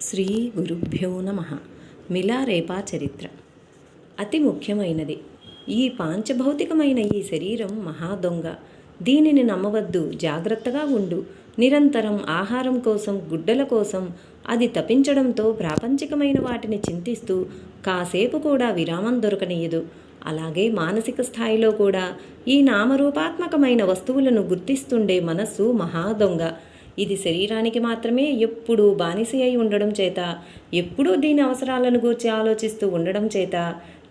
శ్రీ గురుభ్యో నమ. మిలారేపా చరిత్ర అతి ముఖ్యమైనది. ఈ పాంచభౌతికమైన ఈ శరీరం మహా దొంగ. దీనిని నమ్మవద్దు జాగ్రత్తగా ఉండు. నిరంతరం ఆహారం కోసం గుడ్డల కోసం అది తపించడంతో ప్రాపంచికమైన వాటిని చింతిస్తూ కాసేపు కూడా విరామం దొరకనీయదు. అలాగే మానసిక స్థాయిలో కూడా ఈ నామరూపాత్మకమైన వస్తువులను గుర్తిస్తుండే మనస్సు మహాదొంగ ఇది శరీరానికి మాత్రమే ఎప్పుడూ బానిస అయి ఉండడం చేత ఎప్పుడూ దీని అవసరాలను గూర్చి ఆలోచిస్తూ ఉండడం చేత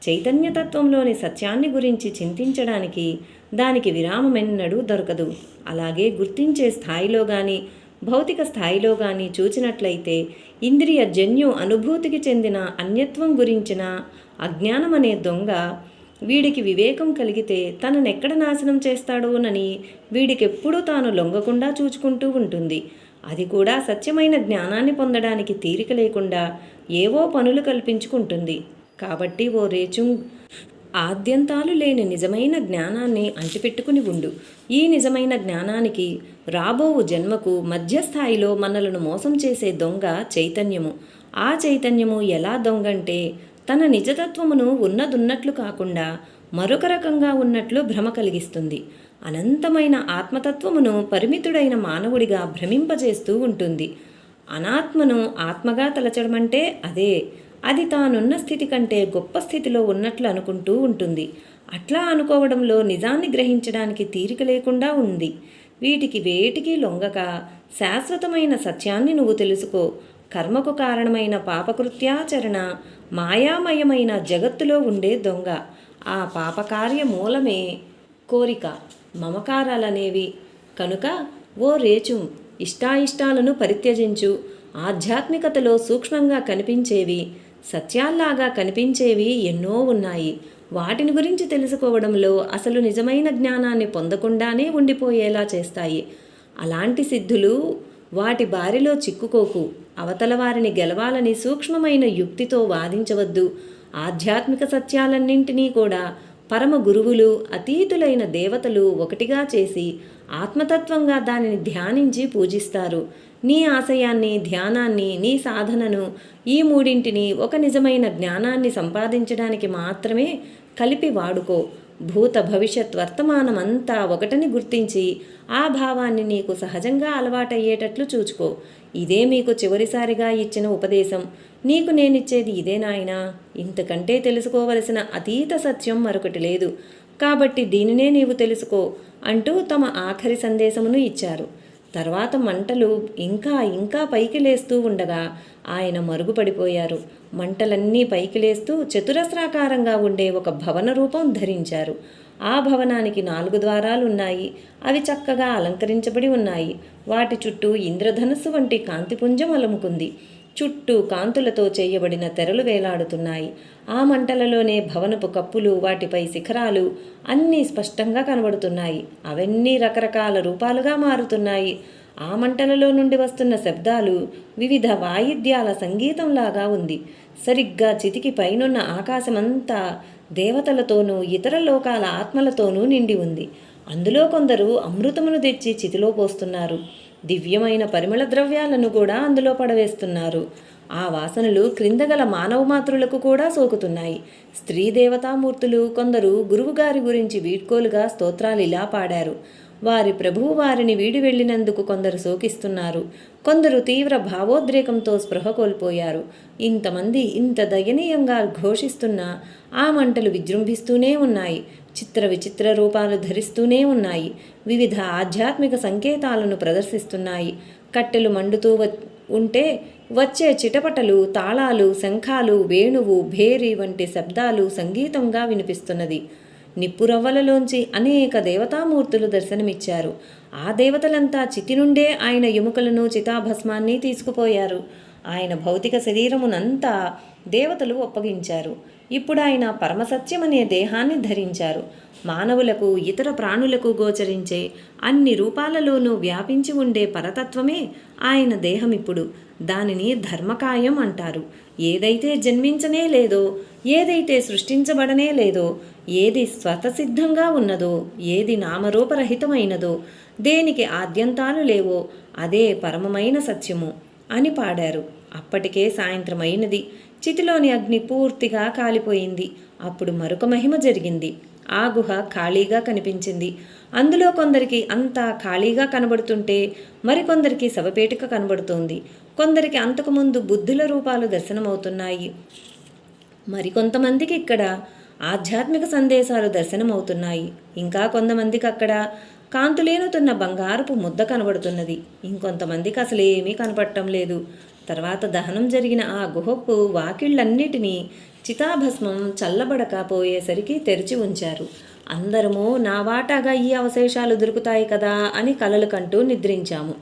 చైతన్యతత్వంలోని సత్యాన్ని గురించి చింతించడానికి దానికి విరామమెన్నడూ దొరకదు. అలాగే గుర్తించే స్థాయిలో కానీ భౌతిక స్థాయిలో కానీ చూచినట్లయితే ఇంద్రియ జన్యు అనుభూతికి చెందిన అన్యత్వం గురించిన అజ్ఞానం అనే దొంగ వీడికి వివేకం కలిగితే తననెక్కడ నాశనం చేస్తాడోనని వీడికెప్పుడూ తాను లొంగకుండా చూచుకుంటూ ఉంటుంది. అది కూడా సత్యమైన జ్ఞానాన్ని పొందడానికి తీరిక లేకుండా ఏవో పనులు కల్పించుకుంటుంది. కాబట్టి ఓ రేచుంగ్ ఆద్యంతాలు లేని నిజమైన జ్ఞానాన్ని అంటిపెట్టుకుని ఉండు. ఈ నిజమైన జ్ఞానానికి రాబోవు జన్మకు మధ్యస్థాయిలో మనలను మోసం చేసే దొంగ చైతన్యము. ఆ చైతన్యము ఎలా దొంగంటే తన నిజతత్వమును ఉన్నదున్నట్లు కాకుండా మరొక రకంగా ఉన్నట్లు భ్రమ కలిగిస్తుంది. అనంతమైన ఆత్మతత్వమును పరిమితుడైన మానవుడిగా భ్రమింపజేస్తూ ఉంటుంది. అనాత్మను ఆత్మగా తలచడమంటే అదే. అది తానున్న స్థితి కంటే గొప్ప స్థితిలో ఉన్నట్లు అనుకుంటూ ఉంటుంది. అట్లా అనుకోవడంలో నిజాన్ని గ్రహించడానికి తీరిక లేకుండా ఉంది. వీటికి వేటికి లొంగక శాశ్వతమైన సత్యాన్ని నువ్వు తెలుసుకో. కర్మకు కారణమైన పాపకృత్యాచరణ మాయామయమైన జగత్తులో ఉండే దొంగ. ఆ పాపకార్య మూలమే కోరిక. మమకారాలనేవి. కనుక ఓ రేచు ఇష్టాయిష్టాలను పరిత్యజించు. ఆధ్యాత్మికతలో సూక్ష్మంగా కనిపించేవి సత్యాల్లాగా కనిపించేవి ఎన్నో ఉన్నాయి. వాటిని గురించి తెలుసుకోవడంలో అసలు నిజమైన జ్ఞానాన్ని పొందకుండానే ఉండిపోయేలా చేస్తాయి. అలాంటి సిద్ధులు వాటి బారిలో చిక్కుకోకు. అవతల వారిని గెలవాలని సూక్ష్మమైన యుక్తితో వాదించవద్దు. ఆధ్యాత్మిక సత్యాలన్నింటినీ కూడా పరమ గురువులు అతీతులైన దేవతలు ఒకటిగా చేసి ఆత్మతత్వంగా దానిని ధ్యానించి పూజిస్తారు. నీ ఆశయాన్ని ధ్యానాన్ని నీ సాధనను ఈ మూడింటిని ఒక నిజమైన జ్ఞానాన్ని సంపాదించడానికి మాత్రమే కలిపి వాడుకో. భూత భవిష్యత్ వర్తమానమంతా ఒకటని గుర్తించి ఆ భావాన్ని నీకు సహజంగా అలవాటయ్యేటట్లు చూచుకో. ఇదే మీకు చివరిసారిగా ఇచ్చిన ఉపదేశం. నీకు నేనిచ్చేది ఇదే నాయనా. ఇంతకంటే తెలుసుకోవలసిన అతీత సత్యం మరొకటి లేదు. కాబట్టి దీనినే నీవు తెలుసుకో అంటూ తమ ఆఖరి సందేశమును ఇచ్చారు. తర్వాత మంటలు ఇంకా ఇంకా పైకి లేస్తూ ఉండగా ఆయన మరుగుపడిపోయారు. మంటలన్నీ పైకి లేస్తూ చతురస్రాకారంగా ఉండే ఒక భవన రూపం ధరించారు. ఆ భవనానికి నాలుగు ద్వారాలు ఉన్నాయి. అవి చక్కగా అలంకరించబడి ఉన్నాయి. వాటి చుట్టూ ఇంద్రధనుస్సు వంటి కాంతిపుంజం అలముకుంది. చుట్టూ కాంతులతో చేయబడిన తెరలు వేలాడుతున్నాయి. ఆ మంటలలోనే భవనపు కప్పులు వాటిపై శిఖరాలు అన్నీ స్పష్టంగా కనబడుతున్నాయి. అవన్నీ రకరకాల రూపాలుగా మారుతున్నాయి. ఆ మంటలలో నుండి వస్తున్న శబ్దాలు వివిధ వాయిద్యాల సంగీతంలాగా ఉంది. సరిగ్గా చితికి పైనున్న ఆకాశమంతా దేవతలతోనూ ఇతర లోకాల ఆత్మలతోనూ నిండి ఉంది. అందులో కొందరు అమృతమును తెచ్చి చితిలో పోస్తున్నారు. దివ్యమైన పరిమళ ద్రవ్యాలను కూడా అందులో పడవేస్తున్నారు. ఆ వాసనలు క్రిందగల మానవ మాతృలకు కూడా సోకుతున్నాయి. స్త్రీ దేవతామూర్తులు కొందరు గురువుగారి గురించి వీడ్కోలుగా స్తోత్రాలు ఇలా పాడారు. వారి ప్రభువు వారిని వీడి వెళ్ళినందుకు కొందరు శోకిస్తున్నారు. కొందరు తీవ్ర భావోద్రేకంతో స్పృహ కోల్పోయారు. ఇంతమంది ఇంత దయనీయంగా ఘోషిస్తున్నా ఆ మంటలు విజృంభిస్తూనే ఉన్నాయి. చిత్ర విచిత్ర రూపాలు ధరిస్తూనే ఉన్నాయి. వివిధ ఆధ్యాత్మిక సంకేతాలను ప్రదర్శిస్తున్నాయి. కట్టెలు మండుతూ ఉంటే వచ్చే చిటపటలు తాళాలు శంఖాలు వేణువు భేరి వంటి శబ్దాలు సంగీతంగా వినిపిస్తున్నది. నిప్పురవ్వలలోంచి అనేక దేవతామూర్తులు దర్శనమిచ్చారు. ఆ దేవతలంతా చితి నుండే ఆయన ఎముకలను చితాభస్మాన్ని తీసుకుపోయారు. ఆయన భౌతిక శరీరమునంతా దేవతలు ఒప్పగించారు. ఇప్పుడు ఆయన పరమసత్యమనే దేహాన్ని ధరించారు. మానవులకు ఇతర ప్రాణులకు గోచరించే అన్ని రూపాలలోనూ వ్యాపించి ఉండే పరతత్వమే ఆయన దేహం ఇప్పుడు దానిని ధర్మకాయం అంటారు. ఏదైతే జన్మించనే లేదో ఏదైతే సృష్టించబడనే లేదో ఏది స్వతసిద్ధంగా ఉన్నదో ఏది నామరూపరహితమైనదో దేనికి ఆద్యంతాలు లేవో అదే పరమమైన సత్యము అని పాడారు. అప్పటికే సాయంత్రం అయినది చితిలోని అగ్ని పూర్తిగా కాలిపోయింది. అప్పుడు మరొక మహిమ జరిగింది. ఆ గుహ ఖాళీగా కనిపించింది. అందులో కొందరికి అంతా ఖాళీగా కనబడుతుంటే మరికొందరికి శవపేటిక కనబడుతోంది. కొందరికి అంతకుముందు బుద్ధుల రూపాలు దర్శనమవుతున్నాయి. మరికొంతమందికి ఇక్కడ ఆధ్యాత్మిక సందేశాలు దర్శనమవుతున్నాయి. ఇంకా కొంతమందికి అక్కడ కాంతులేనుతున్న బంగారపు ముద్ద కనబడుతున్నది. ఇంకొంతమందికి అసలు ఏమీ కనపడటం లేదు. తర్వాత దహనం జరిగిన ఆ గుహపు వాకిళ్ళన్నిటినీ చితాభస్మం చల్లబడకపోయేసరికి తెరిచి ఉంచారు. అందరము నా వాటాగా ఈ అవశేషాలు దొరుకుతాయి కదా అని కలలు కంటూ నిద్రించాము.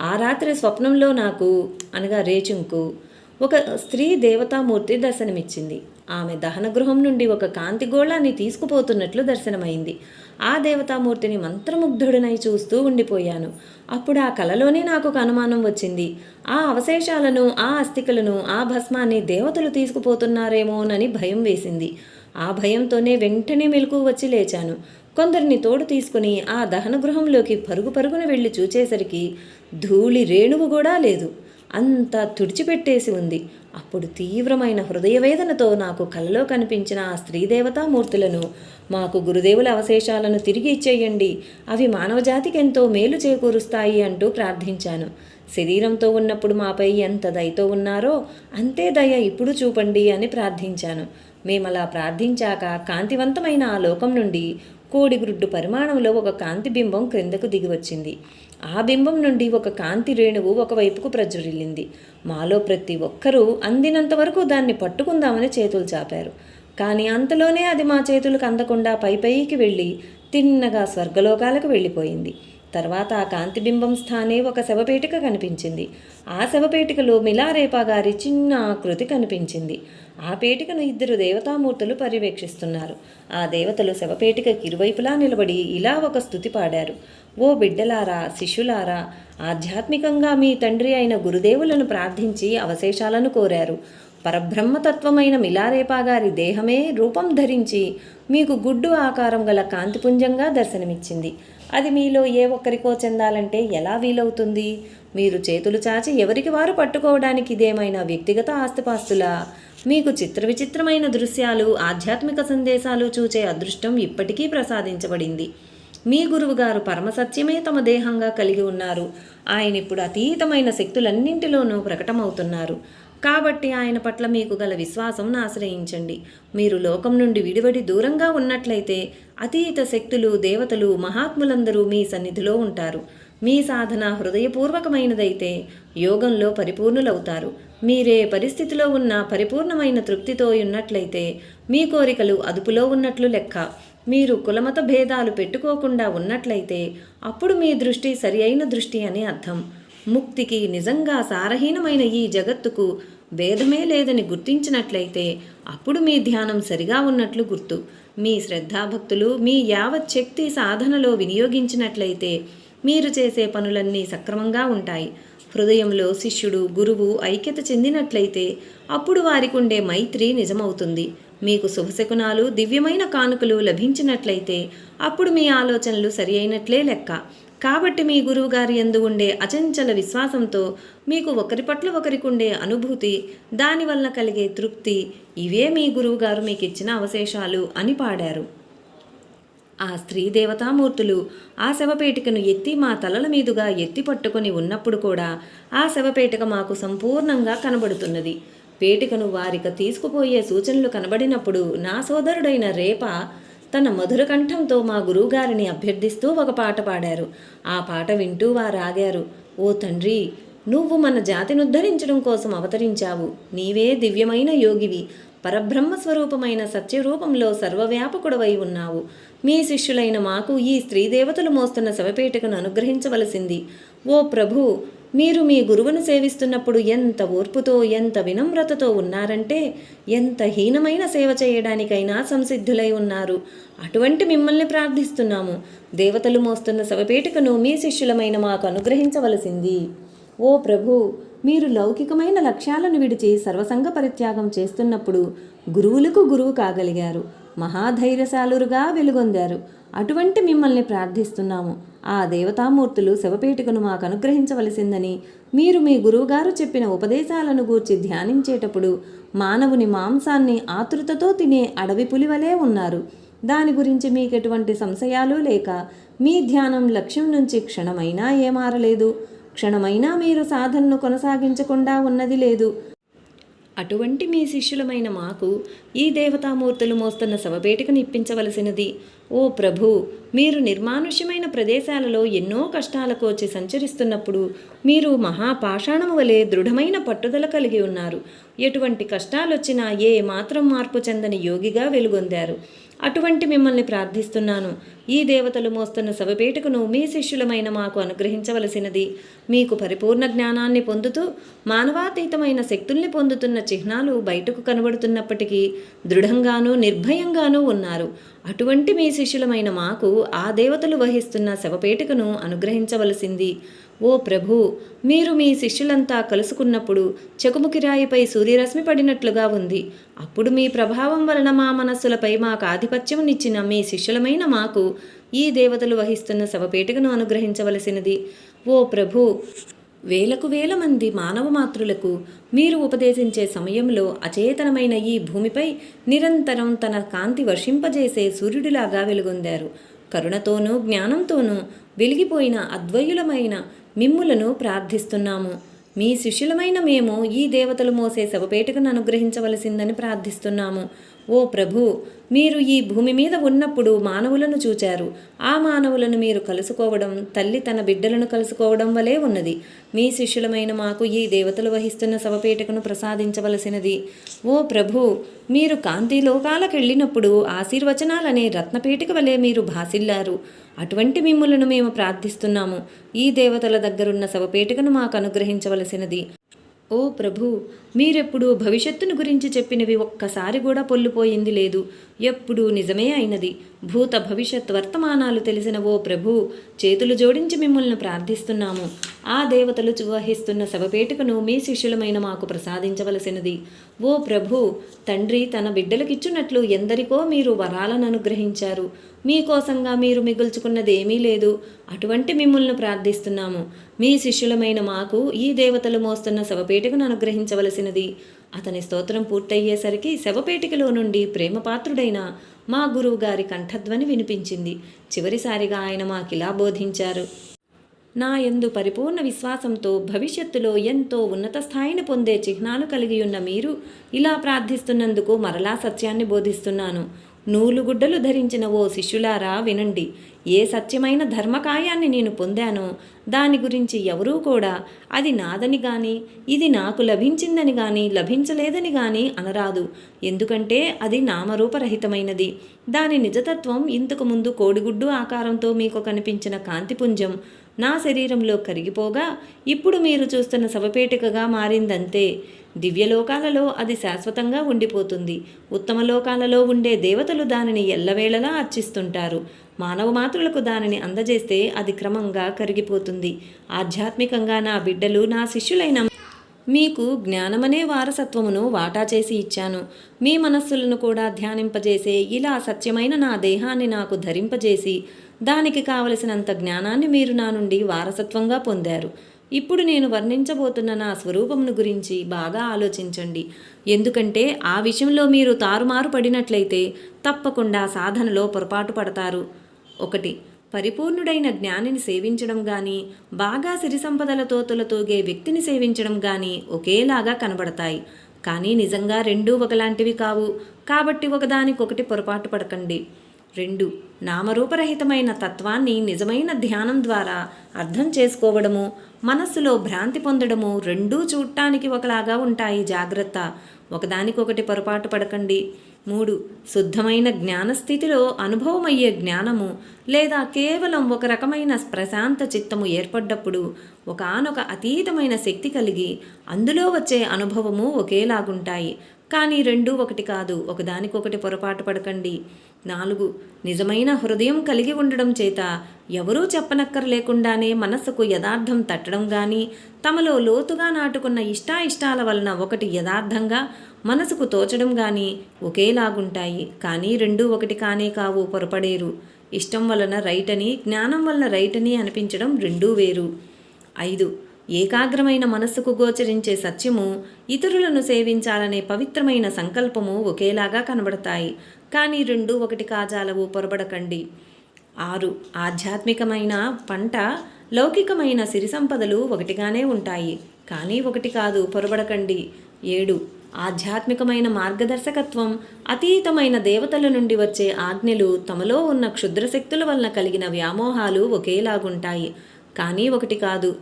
ఆ రాత్రి స్వప్నంలో నాకు అనగా రేచుంకు ఒక స్త్రీ దేవతామూర్తి దర్శనమిచ్చింది. ఆమె దహన గృహం నుండి ఒక కాంతి గోళాన్ని తీసుకుపోతున్నట్లు దర్శనమైంది. ఆ దేవతామూర్తిని మంత్రముగ్ధుడనై చూస్తూ ఉండిపోయాను. అప్పుడు ఆ కలలోనే నాకు ఒక అనుమానం వచ్చింది. ఆ అవశేషాలను ఆ అస్థికలను ఆ భస్మాన్ని దేవతలు తీసుకుపోతున్నారేమోనని భయం వేసింది. ఆ భయంతోనే వెంటనే మెలకు వచ్చి లేచాను. కొందరిని తోడు తీసుకుని ఆ దహన గృహంలోకి పరుగు పరుగున వెళ్ళి చూచేసరికి ధూళి రేణువు కూడా లేదు. అంతా తుడిచిపెట్టేసి ఉంది. అప్పుడు తీవ్రమైన హృదయవేదనతో నాకు కలలో కనిపించిన ఆ స్త్రీదేవతామూర్తులను మాకు గురుదేవుల అవశేషాలను తిరిగి ఇచ్చేయండి. అవి మానవజాతికి ఎంతో మేలు చేకూరుస్తాయి అంటూ ప్రార్థించాను. శరీరంతో ఉన్నప్పుడు మాపై ఎంత దయతో ఉన్నారో అంతే దయ ఇప్పుడు చూపండి అని ప్రార్థించాను. మేమలా ప్రార్థించాక కాంతివంతమైన ఆ లోకం నుండి కోడిగుడ్డు పరిమాణంలో ఒక కాంతి బింబం క్రిందకు దిగివచ్చింది. ఆ బింబం నుండి ఒక కాంతి రేణువు ఒకవైపుకు ప్రజ్వరిల్లింది మాలో ప్రతి ఒక్కరూ అందినంత వరకు దాన్ని పట్టుకుందామని చేతులు చాపారు. కానీ అంతలోనే అది మా చేతులకు అందకుండా పై పైకి వెళ్ళి తిన్నగా స్వర్గలోకాలకు వెళ్ళిపోయింది. తర్వాత ఆ కాంతిబింబం స్థానే ఒక శవపేటిక కనిపించింది. ఆ శవపేటికలో మిలారేపా గారి చిన్న ఆకృతి కనిపించింది. ఆ పేటికను ఇద్దరు దేవతామూర్తులు పర్యవేక్షిస్తున్నారు. ఆ దేవతలు శవపేటికకి ఇరువైపులా నిలబడి ఇలా ఒక స్థుతి పాడారు. ఓ బిడ్డలారా శిష్యులారా ఆధ్యాత్మికంగా మీ తండ్రి అయిన గురుదేవులను ప్రార్థించి అవశేషాలను కోరారు. పరబ్రహ్మతత్వమైన మిలారేపా గారి దేహమే రూపం ధరించి మీకు గుడ్డు ఆకారం గల కాంతిపుంజంగా దర్శనమిచ్చింది. అది మీలో ఏ ఒక్కరికో చెందాలంటే ఎలా వీలవుతుంది? మీరు చేతులు చాచి ఎవరికి వారు పట్టుకోవడానికి ఇదేమైనా వ్యక్తిగత ఆస్తిపాస్తులా? మీకు చిత్ర విచిత్రమైన దృశ్యాలు ఆధ్యాత్మిక సందేశాలు చూచే అదృష్టం ఇప్పటికీ ప్రసాదించబడింది. మీ గురువుగారు పరమసత్యమే తమ దేహంగా కలిగి ఉన్నారు. ఆయన ఇప్పుడు అతీతమైన శక్తులన్నింటిలోనూ ప్రకటమవుతున్నారు. కాబట్టి ఆయన పట్ల మీకు గల విశ్వాసం ఆశ్రయించండి మీరు లోకం నుండి విడివడి దూరంగా ఉన్నట్లయితే అతీత శక్తులు దేవతలు మహాత్ములందరూ మీ సన్నిధిలో ఉంటారు. మీ సాధన హృదయపూర్వకమైనదైతే యోగంలో పరిపూర్ణులవుతారు. మీరే పరిస్థితిలో ఉన్న పరిపూర్ణమైన తృప్తితో ఉన్నట్లయితే మీ కోరికలు అదుపులో ఉన్నట్లు లెక్క. మీరు కులమత భేదాలు పెట్టుకోకుండా ఉన్నట్లయితే అప్పుడు మీ దృష్టి సరి అయిన దృష్టి అని అర్థం. ముక్తికి నిజంగా సారహీనమైన ఈ జగత్తుకు భేదమే లేదని గుర్తించినట్లయితే అప్పుడు మీ ధ్యానం సరిగా ఉన్నట్లు గుర్తు. మీ శ్రద్ధాభక్తులు మీ యావత్ శక్తి సాధనలో వినియోగించినట్లయితే మీరు చేసే పనులన్నీ సక్రమంగా ఉంటాయి. హృదయంలో శిష్యుడు గురువు ఐక్యత చెందినట్లయితే అప్పుడు వారికి ఉండే మైత్రి నిజమవుతుంది. మీకు శుభశకునాలు దివ్యమైన కానుకలు లభించినట్లయితే అప్పుడు మీ ఆలోచనలు సరి అయినట్లే లెక్క. కాబట్టి మీ గురువుగారి ఎందు ఉండే అచంచల విశ్వాసంతో మీకు ఒకరి పట్ల ఒకరికి ఉండే అనుభూతి దానివల్ల కలిగే తృప్తి ఇవే మీ గురువుగారు మీకు ఇచ్చిన అవశేషాలు అని పాడారు. ఆ స్త్రీ దేవతామూర్తులు ఆ శవపేటికను ఎత్తి మా తలల మీదుగా ఎత్తి పట్టుకొని ఉన్నప్పుడు కూడా ఆ శవపేటిక మాకు సంపూర్ణంగా కనబడుతున్నది. పేటికను వారిక తీసుకుపోయే సూచనలు కనబడినప్పుడు నా సోదరుడైన రేప తన మధుర కంఠంతో మా గురువుగారిని అభ్యర్థిస్తూ ఒక పాట పాడారు. ఆ పాట వింటూ వారు ఆగారు. ఓ తండ్రి నువ్వు మన జాతిని ఉద్ధరించడం కోసం అవతరించావు. నీవే దివ్యమైన యోగివి. పరబ్రహ్మ స్వరూపమైన సత్యరూపంలో సర్వవ్యాపకుడవై ఉన్నావు. మీ శిష్యులైన మాకు ఈ స్త్రీ దేవతలు మోస్తున్న శవపేటకను అనుగ్రహించవలసింది. ఓ ప్రభు మీరు మీ గురువును సేవిస్తున్నప్పుడు ఎంత ఓర్పుతో ఎంత వినమ్రతతో ఉన్నారంటే ఎంత హీనమైన సేవ చేయడానికైనా సంసిద్ధులై ఉన్నారు. అటువంటి మిమ్మల్ని ప్రార్థిస్తున్నాము. దేవతలు మోస్తున్న శవపేటికను మీ శిష్యులమైన మాకు అనుగ్రహించవలసింది. ఓ ప్రభు మీరు లౌకికమైన లక్ష్యాలను విడిచి సర్వసంగ పరిత్యాగం చేస్తున్నప్పుడు గురువులకు గురువు కాగలిగారు. మహాధైర్యశాలురుగా వెలుగొందారు. అటువంటి మిమ్మల్ని ప్రార్థిస్తున్నాము. ఆ దేవతామూర్తులు శవపేటికను మాకు అనుగ్రహించవలసిందని మీరు మీ గురువుగారు చెప్పిన ఉపదేశాలను గూర్చి ధ్యానించేటప్పుడు మానవుని మాంసాన్ని ఆతృతతో తినే అడవి పులివలే ఉన్నారు. దాని గురించి మీకు ఎటువంటి సంశయాలు లేక మీ ధ్యానం లక్ష్యం నుంచి క్షణమైనా ఏమారలేదు. క్షణమైనా మీరు సాధనను కొనసాగించకుండా ఉన్నది లేదు. అటువంటి మీ శిష్యులమైన మాకు ఈ దేవతామూర్తులు మోస్తున్న శవపేటికను ఇప్పించవలసినది. ఓ ప్రభు మీరు నిర్మానుష్యమైన ప్రదేశాలలో ఎన్నో కష్టాలకు వచ్చి సంచరిస్తున్నప్పుడు మీరు మహాపాషాణము వలె దృఢమైన పట్టుదల కలిగి ఉన్నారు. ఎటువంటి కష్టాలొచ్చినా ఏ మాత్రం మార్పు చెందని యోగిగా వెలుగొందారు. అటువంటి మిమ్మల్ని ప్రార్థిస్తున్నాను. ఈ దేవతలు మోస్తున్న శవపేటకును మీ శిష్యులమైన మాకు అనుగ్రహించవలసినది. మీకు పరిపూర్ణ జ్ఞానాన్ని పొందుతూ మానవాతీతమైన శక్తుల్ని పొందుతున్న చిహ్నాలు బయటకు కనబడుతున్నప్పటికీ దృఢంగానూ నిర్భయంగానూ ఉన్నారు. అటువంటి మీ శిష్యులమైన మాకు ఆ దేవతలు వహిస్తున్న శవపేటకును అనుగ్రహించవలసింది. ఓ ప్రభు మీరు మీ శిష్యులంతా కలుసుకున్నప్పుడు చెకుముకిరాయిపై సూర్యరశ్మి పడినట్లుగా ఉంది. అప్పుడు మీ ప్రభావం వలన మా మనస్సులపై మాకు ఆధిపత్యమునిచ్చిన మీ శిష్యులమైన మాకు ఈ దేవతలు వహిస్తున్న శవపేటికను అనుగ్రహించవలసినది. ఓ ప్రభు వేలకు వేల మంది మానవ మాతృలకు మీరు ఉపదేశించే సమయంలో అచేతనమైన ఈ భూమిపై నిరంతరం తన కాంతి వర్షింపజేసే సూర్యుడిలాగా వెలుగొందారు. కరుణతోనూ జ్ఞానంతోనూ వెలిగిపోయిన అద్వయులమైన మిమ్ములను ప్రార్థిస్తున్నాము. మీ శిష్యులమైన మేము ఈ దేవతలు మోసే శవపేటకును అనుగ్రహించవలసిందని ప్రార్థిస్తున్నాము. ఓ ప్రభు మీరు ఈ భూమి మీద ఉన్నప్పుడు మానవులను చూచారు. ఆ మానవులను మీరు కలుసుకోవడం తల్లి తన బిడ్డలను కలుసుకోవడం వలె ఉన్నది. మీ శిష్యులమైన మాకు ఈ దేవతలు వహిస్తున్న శవపేటకును ప్రసాదించవలసినది. ఓ ప్రభు మీరు కాంతి లోకాలకెళ్ళినప్పుడు ఆశీర్వచనాలనే రత్నపేటిక వలె మీరు భాసిల్లారు. అటువంటి మిమ్ములను మేము ప్రార్థిస్తున్నాము. ఈ దేవతల దగ్గరున్న శవపేటికను మాకు అనుగ్రహించవలసినది. ఓ ప్రభు మీరెప్పుడు భవిష్యత్తును గురించి చెప్పినవి ఒక్కసారి కూడా పొల్లుపోయింది లేదు. ఎప్పుడూ నిజమే అయినది. భూత భవిష్యత్ వర్తమానాలు తెలిసిన ఓ ప్రభు చేతులు జోడించి మిమ్మల్ని ప్రార్థిస్తున్నాము. ఆ దేవతలు వహిస్తున్న శవపేటికను మీ శిష్యులమైన మాకు ప్రసాదించవలసినది. ఓ ప్రభు తండ్రి తన బిడ్డలకిచ్చున్నట్లు ఎందరికో మీరు వరాలను అనుగ్రహించారు. మీకోసంగా మీరు మిగుల్చుకున్నది ఏమీ లేదు. అటువంటి మిమ్మల్ని ప్రార్థిస్తున్నాము. మీ శిష్యులమైన మాకు ఈ దేవతలు మోస్తున్న శవపేటికను అనుగ్రహించవలసినది. అతని స్తోత్రం పూర్తయ్యేసరికి శవపేటికలో నుండి ప్రేమపాత్రుడైన మా గురువు గారి కంఠధ్వని వినిపించింది. చివరిసారిగా ఆయన మాకిలా బోధించారు. నా ఎందు పరిపూర్ణ విశ్వాసంతో భవిష్యత్తులో ఎంతో ఉన్నత స్థాయిని పొందే చిహ్నాలు కలిగి ఉన్న మీరు ఇలా ప్రార్థిస్తున్నందుకు మరలా సత్యాన్ని బోధిస్తున్నాను. నూలుగుడ్డలు ధరించిన ఓ శిష్యులారా వినండి. ఏ సత్యమైన ధర్మకాయాన్ని నేను పొందానో దాని గురించి ఎవరూ కూడా అది నాదని గాని ఇది నాకు లభించిందని గాని లభించలేదని గాని అనరాదు. ఎందుకంటే అది నామరూపరహితమైనది. దాని నిజతత్వం ఇంతకు ముందు కోడిగుడ్డు ఆకారంతో మీకు కనిపించిన కాంతిపుంజం నా శరీరంలో కరిగిపోగా ఇప్పుడు మీరు చూస్తున్న శవపేటికగా మారిందంతే. దివ్యలోకాలలో అది శాశ్వతంగా ఉండిపోతుంది. ఉత్తమ లోకాలలో ఉండే దేవతలు దానిని ఎల్లవేళలా అర్చిస్తుంటారు. మానవ మాతృలకు దానిని అందజేస్తే అది క్రమంగా కరిగిపోతుంది. ఆధ్యాత్మికంగా నా బిడ్డలు నా శిష్యులైన మీకు జ్ఞానమనే వారసత్వమును వాటా చేసి ఇచ్చాను. మీ మనస్సులను కూడా ధ్యానింపజేసే ఇలా సత్యమైన నా దేహాన్ని నాకు ధరింపజేసి దానికి కావలసినంత జ్ఞానాన్ని మీరు నా నుండి వారసత్వంగా పొందారు. ఇప్పుడు నేను వర్ణించబోతున్న నా స్వరూపమును గురించి బాగా ఆలోచించండి. ఎందుకంటే ఆ విషయంలో మీరు తారుమారు పడినట్లయితే తప్పకుండా సాధనలో పొరపాటు పడతారు. ఒకటి పరిపూర్ణుడైన జ్ఞానిని సేవించడం కానీ బాగా సిరి సంపదలతో తులతూగే వ్యక్తిని సేవించడం కానీ ఒకేలాగా కనబడతాయి. కానీ నిజంగా రెండూ ఒకలాంటివి కావు. కాబట్టి ఒకదానికొకటి పొరపాటు పడకండి. రెండు నామరూపరహితమైన తత్వాన్ని నిజమైన ధ్యానం ద్వారా అర్థం చేసుకోవడము మనస్సులో భ్రాంతి పొందడము రెండూ చూడటానికి ఒకలాగా ఉంటాయి. జాగ్రత్త. ఒకదానికొకటి పొరపాటు పడకండి. మూడు శుద్ధమైన జ్ఞానస్థితిలో అనుభవమయ్యే జ్ఞానము లేదా కేవలం ఒక రకమైన ప్రశాంత చిత్తము ఏర్పడ్డప్పుడు ఒకనొక అతీతమైన శక్తి కలిగి అందులో వచ్చే అనుభవము ఒకేలాగుంటాయి. కానీ రెండూ ఒకటి కాదు. ఒకదానికొకటి పొరపాటు పడకండి. నాలుగు. నిజమైన హృదయం కలిగి ఉండడం చేత ఎవరూ చెప్పనక్కర్లేకుండానే మనస్సుకు యథార్థం తట్టడం కానీ తమలో లోతుగా నాటుకున్న ఇష్టాయిష్టాల వలన ఒకటి యథార్థంగా మనసుకు తోచడం కానీ ఒకేలాగుంటాయి. కానీ రెండూ ఒకటి కానే కావు పొరపడేరు. ఇష్టం వలన రైట్ అని జ్ఞానం వలన రైట్ అని అనిపించడం రెండూ వేరు. ఐదు. ఏకాగ్రమైన మనస్సుకు గోచరించే సత్యము ఇతరులను సేవించాలనే పవిత్రమైన సంకల్పము ఒకేలాగా కనబడతాయి. కానీ రెండు ఒకటి కాజాలవు పొరబడకండి. ఆరు ఆధ్యాత్మికమైన పంట లౌకికమైన సిరి సంపదలు ఒకటిగానే ఉంటాయి. కానీ ఒకటి కాదు పొరబడకండి. ఏడు ఆధ్యాత్మికమైన మార్గదర్శకత్వం అతీతమైన దేవతల నుండి వచ్చే ఆజ్ఞలు తమలో ఉన్న క్షుద్ర శక్తుల వలన కలిగిన వ్యామోహాలు ఒకేలాగుంటాయి. కానీ ఒకటి కాదు.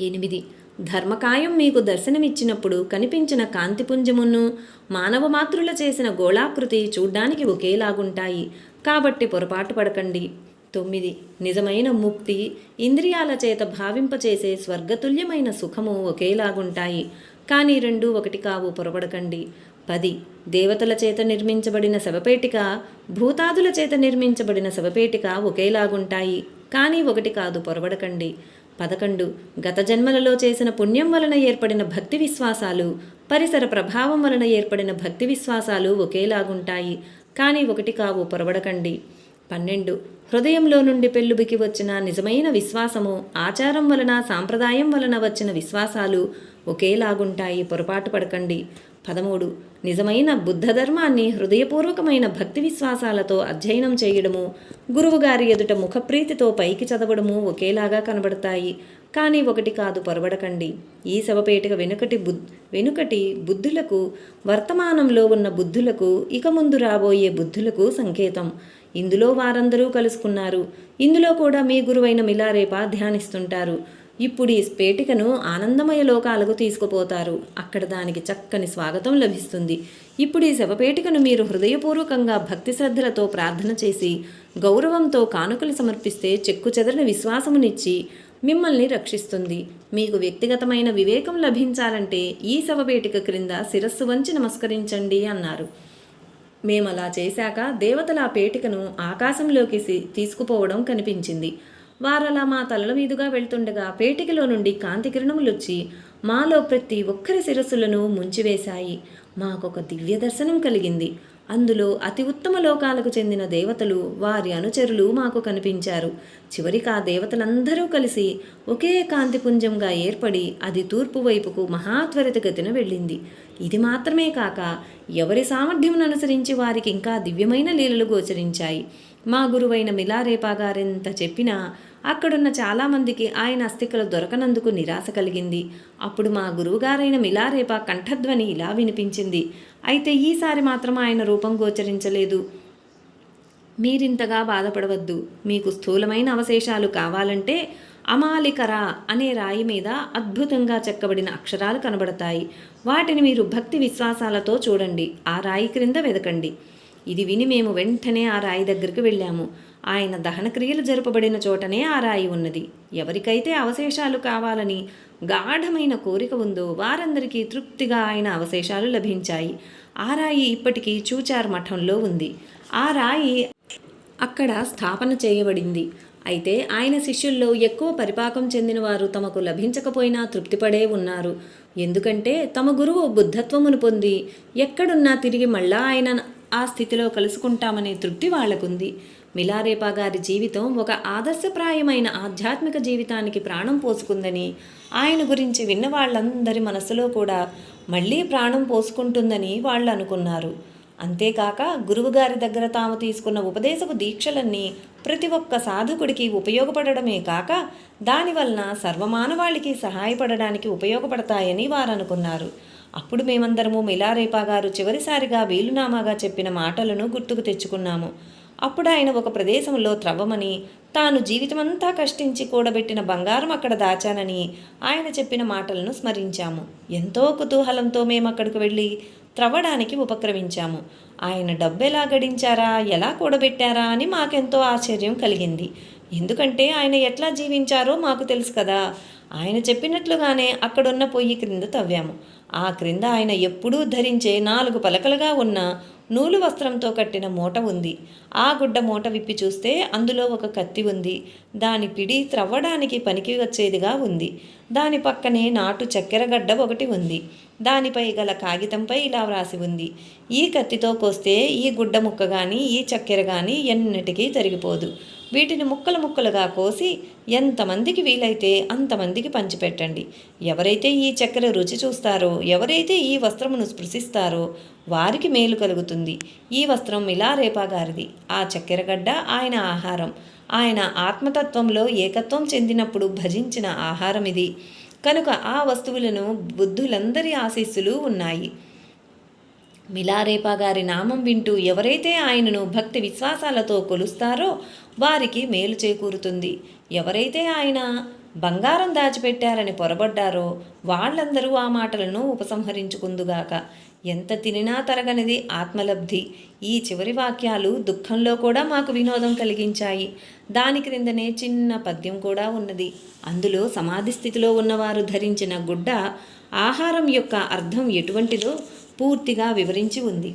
ఎనిమిది ధర్మకాయం మీకు దర్శనమిచ్చినప్పుడు కనిపించిన కాంతిపుంజమును మానవ మాతృల చేసిన గోళాకృతి చూడ్డానికి ఒకేలాగుంటాయి. కాబట్టి పొరపాటు పడకండి. తొమ్మిది. నిజమైన ముక్తి ఇంద్రియాల చేత భావింపచేసే స్వర్గతుల్యమైన సుఖము ఒకేలాగుంటాయి. కానీ రెండు ఒకటి కావు పొరపడకండి. పది. దేవతల చేత నిర్మించబడిన శవపేటిక భూతాదుల చేత నిర్మించబడిన శవపేటిక ఒకేలాగుంటాయి. కానీ ఒకటి కాదు పొరబడకండి పదకొండు. గత జన్మలలో చేసిన పుణ్యం వలన ఏర్పడిన భక్తి విశ్వాసాలు పరిసర ప్రభావం వలన ఏర్పడిన భక్తి విశ్వాసాలు ఒకేలాగుంటాయి. కానీ ఒకటి కావు పొరబడకండి పన్నెండు. హృదయంలో నుండి పెళ్ళుబికి వచ్చిన నిజమైన విశ్వాసము ఆచారం వలన సాంప్రదాయం వలన వచ్చిన విశ్వాసాలు ఒకేలాగుంటాయి. పొరపాటు పడకండి. పదమూడు. నిజమైన బుద్ధ ధర్మాన్ని హృదయపూర్వకమైన భక్తి విశ్వాసాలతో అధ్యయనం చేయడము గురువుగారి ఎదుట ముఖప్రీతితో పైకి చదవడము ఒకేలాగా కనబడతాయి. కానీ ఒకటి కాదు పొరబడకండి. ఈ శవపేటిక వెనుకటి బుద్ వెనుకటి బుద్ధులకు వర్తమానంలో ఉన్న బుద్ధులకు ఇక ముందు రాబోయే బుద్ధులకు సంకేతం. ఇందులో వారందరూ కలుసుకున్నారు. ఇందులో కూడా మీ గురువైన మిలారేప ధ్యానిస్తుంటారు. ఇప్పుడు ఈ పేటికను ఆనందమయ లోకాలకు తీసుకుపోతారు. అక్కడ దానికి చక్కని స్వాగతం లభిస్తుంది. ఇప్పుడు ఈ శవపేటికను మీరు హృదయపూర్వకంగా భక్తి శ్రద్ధలతో ప్రార్థన చేసి గౌరవంతో కానుకలు సమర్పిస్తే చెక్కు చెదరని విశ్వాసమునిచ్చి మిమ్మల్ని రక్షిస్తుంది. మీకు వ్యక్తిగతమైన వివేకం లభించాలంటే ఈ శవపేటిక క్రింద శిరస్సు వంచి నమస్కరించండి అన్నారు. మేము అలా చేశాక దేవతల ఆ పేటికను ఆకాశంలోకి తీసుకుపోవడం కనిపించింది. వారలా మా తలల మీదుగా వెళ్తుండగా పేటికలో నుండి కాంతి కిరణములొచ్చి మాలో ప్రతి ఒక్కరి శిరస్సులను ముంచివేశాయి. మాకొక దివ్య దర్శనం కలిగింది. అందులో అతి ఉత్తమ లోకాలకు చెందిన దేవతలు వారి అనుచరులు మాకు కనిపించారు. చివరికి ఆ దేవతలందరూ కలిసి ఒకే కాంతిపుంజంగా ఏర్పడి అది తూర్పు వైపుకు మహాత్వరితగతిన వెళ్ళింది. ఇది మాత్రమే కాక ఎవరి సామర్థ్యం అనుసరించి వారికి ఇంకా దివ్యమైన లీలలు గోచరించాయి. మా గురువైన మిలారేపా గారెంత చెప్పినా అక్కడున్న చాలామందికి ఆయన అస్థికలు దొరకనందుకు నిరాశ కలిగింది. అప్పుడు మా గురువుగారైన మిలారేపా కంఠధ్వని ఇలా వినిపించింది. అయితే ఈసారి మాత్రం ఆయన రూపం గోచరించలేదు. మీరింతగా బాధపడవద్దు. మీకు స్థూలమైన అవశేషాలు కావాలంటే అమాలికరా అనే రాయి మీద అద్భుతంగా చెక్కబడిన అక్షరాలు కనబడతాయి. వాటిని మీరు భక్తి విశ్వాసాలతో చూడండి. ఆ రాయి క్రింద వెదకండి. ఇది విని మేము వెంటనే ఆ రాయి దగ్గరికి వెళ్ళాము. ఆయన దహన క్రియలు జరపబడిన చోటనే ఆ రాయి ఉన్నది. ఎవరికైతే అవశేషాలు కావాలని గాఢమైన కోరిక ఉందో వారందరికీ తృప్తిగా ఆయన అవశేషాలు లభించాయి. ఆ రాయి ఇప్పటికీ చూచార్ మఠంలో ఉంది. ఆ రాయి అక్కడ స్థాపన చేయబడింది. అయితే ఆయన శిష్యుల్లో ఎక్కువ పరిపాకం చెందిన వారు తమకు లభించకపోయినా తృప్తిపడే ఉన్నారు. ఎందుకంటే తమ గురువు బుద్ధత్వమును పొంది ఎక్కడున్నా తిరిగి మళ్ళా ఆయన ఆ స్థితిలో కలుసుకుంటామనే తృప్తి వాళ్ళకుంది మిలారేపా గారి జీవితం ఒక ఆదర్శప్రాయమైన ఆధ్యాత్మిక జీవితానికి ప్రాణం పోసుకుందని ఆయన గురించి విన్న వాళ్ళందరి మనసులో కూడా మళ్ళీ ప్రాణం పోసుకుంటుందని వాళ్ళు అనుకున్నారు. అంతేకాక గురువుగారి దగ్గర తాము తీసుకున్న ఉపదేశపు దీక్షలన్నీ ప్రతి ఒక్క సాధకుడికి ఉపయోగపడడమే కాక దానివలన సర్వమానవాళికి సహాయపడడానికి ఉపయోగపడతాయని వారు అనుకున్నారు అప్పుడు మేమందరము మిలారేపా గారు చివరిసారిగా వీలునామాగా చెప్పిన మాటలను గుర్తుకు తెచ్చుకున్నాము. అప్పుడు ఆయన ఒక ప్రదేశంలో త్రవ్వమని తాను జీవితమంతా కష్టించి కూడబెట్టిన బంగారం అక్కడ దాచానని ఆయన చెప్పిన మాటలను స్మరించాము. ఎంతో కుతూహలంతో మేము అక్కడికి వెళ్ళి త్రవ్వడానికి ఉపక్రమించాము. ఆయన డబ్బెలా గడించారా ఎలా కూడబెట్టారా అని మాకెంతో ఆశ్చర్యం కలిగింది. ఎందుకంటే ఆయన ఎట్లా జీవించారో మాకు తెలుసు కదా. ఆయన చెప్పినట్లుగానే అక్కడున్న పొయ్యి క్రింద తవ్వాము. ఆ క్రింద ఆయన ఎప్పుడూ ధరించే నాలుగు పలకలుగా ఉన్న నూలు వస్త్రంతో కట్టిన మూట ఉంది. ఆ గుడ్డ మూట విప్పి చూస్తే అందులో ఒక కత్తి ఉంది. దాని పిడి త్రవ్వడానికి పనికి వచ్చేదిగా ఉంది. దాని పక్కనే నాటు చక్కెరగడ్డ ఒకటి ఉంది. దానిపై గల కాగితంపై ఇలా వ్రాసి ఉంది. ఈ కత్తితో కోస్తే ఈ గుడ్డ ముక్క కానీ ఈ చక్కెర కానీ ఎన్నటికీ తరిగిపోదు. వీటిని ముక్కలు ముక్కలుగా కోసి ఎంతమందికి వీలైతే అంతమందికి పంచిపెట్టండి. ఎవరైతే ఈ చక్కెర రుచి చూస్తారో ఎవరైతే ఈ వస్త్రమును స్పృశిస్తారో వారికి మేలు కలుగుతుంది. ఈ వస్త్రం ఇలా రేపాగారిది. ఆ చక్కెరగడ్డ ఆయన ఆహారం. ఆయన ఆత్మతత్వంలో ఏకత్వం చెందినప్పుడు భజించిన ఆహారం ఇది కనుక ఆ వస్తువులను బుద్ధులందరి ఆశీస్సులు ఉన్నాయి. మిలారేపా గారి నామం వింటూ ఎవరైతే ఆయనను భక్తి విశ్వాసాలతో కొలుస్తారో వారికి మేలు చేకూరుతుంది. ఎవరైతే ఆయన బంగారం దాచిపెట్టారని పొరబడ్డారో వాళ్ళందరూ ఆ మాటలను ఉపసంహరించుకుందుగాక. ఎంత తినినా తరగనిది ఆత్మలబ్ధి. ఈ చివరి వాక్యాలు దుఃఖంలో కూడా మాకు వినోదం కలిగించాయి. దాని క్రిందనే చిన్న పద్యం కూడా ఉన్నది. అందులో సమాధి స్థితిలో ఉన్నవారు ధరించిన గుడ్డ ఆహారం యొక్క అర్థం ఎటువంటిదో పూర్తిగా వివరించి ఉంది.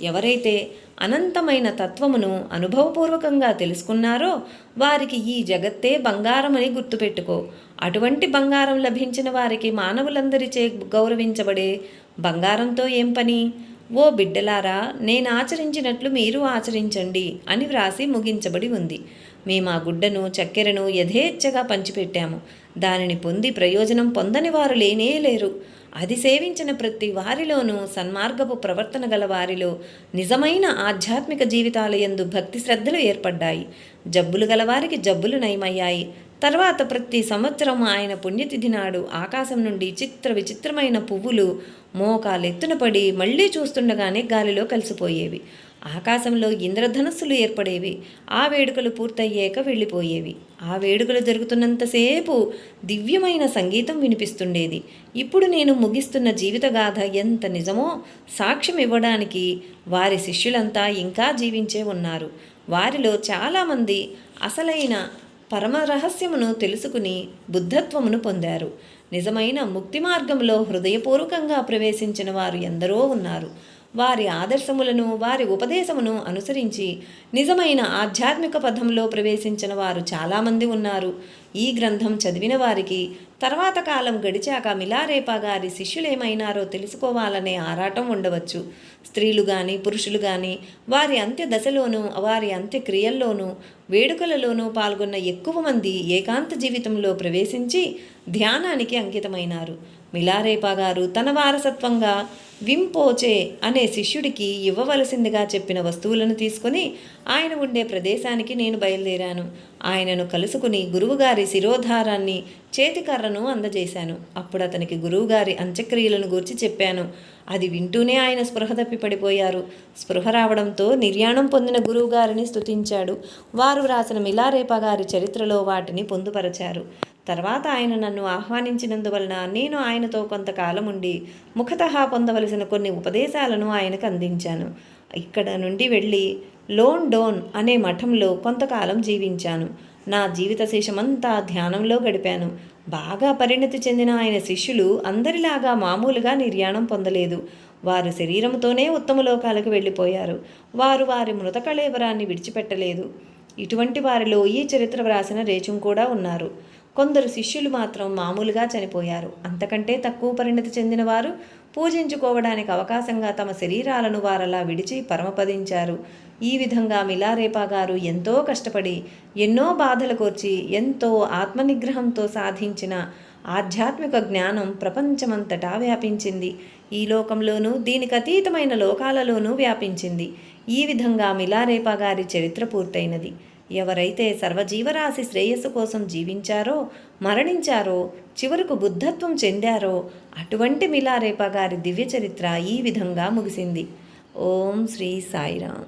ఎవరైతే అనంతమైన తత్వమును అనుభవపూర్వకంగా తెలుసుకున్నారో వారికి ఈ జగత్తే బంగారమని గుర్తుపెట్టుకో. అటువంటి బంగారం లభించిన వారికి మానవులందరిచే గౌరవించబడే బంగారంతో ఏం పని? ఓ బిడ్డలారా నేను ఆచరించినట్లు మీరు ఆచరించండి అని వ్రాసి ముగించబడి ఉంది. మేము ఆ గుడ్డను చక్కెరను యథేచ్ఛగా పంచిపెట్టాము. దానిని పొంది ప్రయోజనం పొందని వారు లేనే లేరు. అది సేవించిన ప్రతి వారిలోనూ సన్మార్గపు ప్రవర్తన గల వారిలో నిజమైన ఆధ్యాత్మిక జీవితాల యందు భక్తి శ్రద్ధలు ఏర్పడ్డాయి. జబ్బులు గలవారికి జబ్బులు నయమయ్యాయి. తర్వాత ప్రతి సంవత్సరం ఆయన పుణ్యతిథి నాడు ఆకాశం నుండి చిత్ర విచిత్రమైన పువ్వులు మోకాలెత్తున పడి మళ్ళీ చూస్తుండగానే గాలిలో కలిసిపోయేవి. ఆకాశంలో ఇంద్రధనస్సులు ఏర్పడేవి. ఆ వేడుకలు పూర్తయ్యాక వెళ్ళిపోయేవి. ఆ వేడుకలు జరుగుతున్నంతసేపు దివ్యమైన సంగీతం వినిపిస్తుండేది. ఇప్పుడు నేను ముగిస్తున్న జీవితగాథ ఎంత నిజమో సాక్ష్యం ఇవ్వడానికి వారి శిష్యులంతా ఇంకా జీవించే ఉన్నారు. వారిలో చాలామంది అసలైన పరమరహస్యమును తెలుసుకుని బుద్ధత్వమును పొందారు. నిజమైన ముక్తి మార్గంలో హృదయపూర్వకంగా ప్రవేశించిన వారు ఎందరో ఉన్నారు. వారి ఆదర్శములను వారి ఉపదేశమును అనుసరించి నిజమైన ఆధ్యాత్మిక పథంలో ప్రవేశించిన వారు చాలామంది ఉన్నారు. ఈ గ్రంథం చదివిన వారికి తర్వాత కాలం గడిచాక మిలారేపా గారి శిష్యులేమైనారో తెలుసుకోవాలనే ఆరాటం ఉండవచ్చు. స్త్రీలు కానీ పురుషులు కానీ వారి అంత్య దశలోనూ వారి అంత్య క్రియల్లోనూ వేడుకలలోనూ పాల్గొన్న ఎక్కువ మంది ఏకాంత జీవితంలో ప్రవేశించి ధ్యానానికి అంకితమైనారు. మిలారేపా గారు తన వారసత్వంగా వింపోచే అనే శిష్యుడికి ఇవ్వవలసిందిగా చెప్పిన వస్తువులను తీసుకుని ఆయన ఉండే ప్రదేశానికి నేను బయలుదేరాను. ఆయనను కలుసుకుని గురువుగారి శిరోధారాన్ని చేతికర్రను అందజేశాను. అప్పుడు అతనికి గురువుగారి అంత్యక్రియలను గూర్చి చెప్పాను. అది వింటూనే ఆయన స్పృహ తప్పి పడిపోయారు. స్పృహ రావడంతో నిర్యాణం పొందిన గురువుగారిని స్తుతించాడు. వారు వ్రాసిన మిలారేపా గారి చరిత్రలో వాటిని పొందుపరచారు. తర్వాత ఆయన నన్ను ఆహ్వానించినందువలన నేను ఆయనతో కొంతకాలం ఉండి ముఖతహా పొందవలసిన కొన్ని ఉపదేశాలను ఆయనకు అందించాను. ఇక్కడ నుండి వెళ్ళి లోన్ డోన్ అనే మఠంలో కొంతకాలం జీవించాను. నా జీవిత శేషమంతా ధ్యానంలో గడిపాను. బాగా పరిణతి చెందిన ఆయన శిష్యులు అందరిలాగా మామూలుగా నిర్యాణం పొందలేదు. వారు శరీరంతోనే ఉత్తమ లోకాలకు వెళ్ళిపోయారు. వారు వారి మృతకళేభరాన్ని విడిచిపెట్టలేదు. ఇటువంటి వారిలో ఈ చరిత్ర వ్రాసిన రేచుం కూడా ఉన్నారు. కొందరు శిష్యులు మాత్రం మామూలుగా చనిపోయారు. అంతకంటే తక్కువ పరిణతి చెందినవారు పూజించుకోవడానికి అవకాశంగా తమ శరీరాలను వారలా విడిచి పరమపదించారు. ఈ విధంగా మిలారేపా గారు ఎంతో కష్టపడి ఎన్నో బాధలు కోర్చి ఎంతో ఆత్మనిగ్రహంతో సాధించిన ఆధ్యాత్మిక జ్ఞానం ప్రపంచమంతటా వ్యాపించింది. ఈ లోకంలోనూ దీనికి అతీతమైన లోకాలలోనూ వ్యాపించింది. ఈ విధంగా మిలారేపా గారి చరిత్ర పూర్తయినది. ఎవరైతే సర్వజీవరాశి శ్రేయస్సు కోసం జీవించారో మరణించారో చివరకు బుద్ధత్వం చెందారో అటువంటి మిలారేప గారి దివ్య చరిత్ర ఈ విధంగా ముగిసింది. ఓం శ్రీ సాయిరాం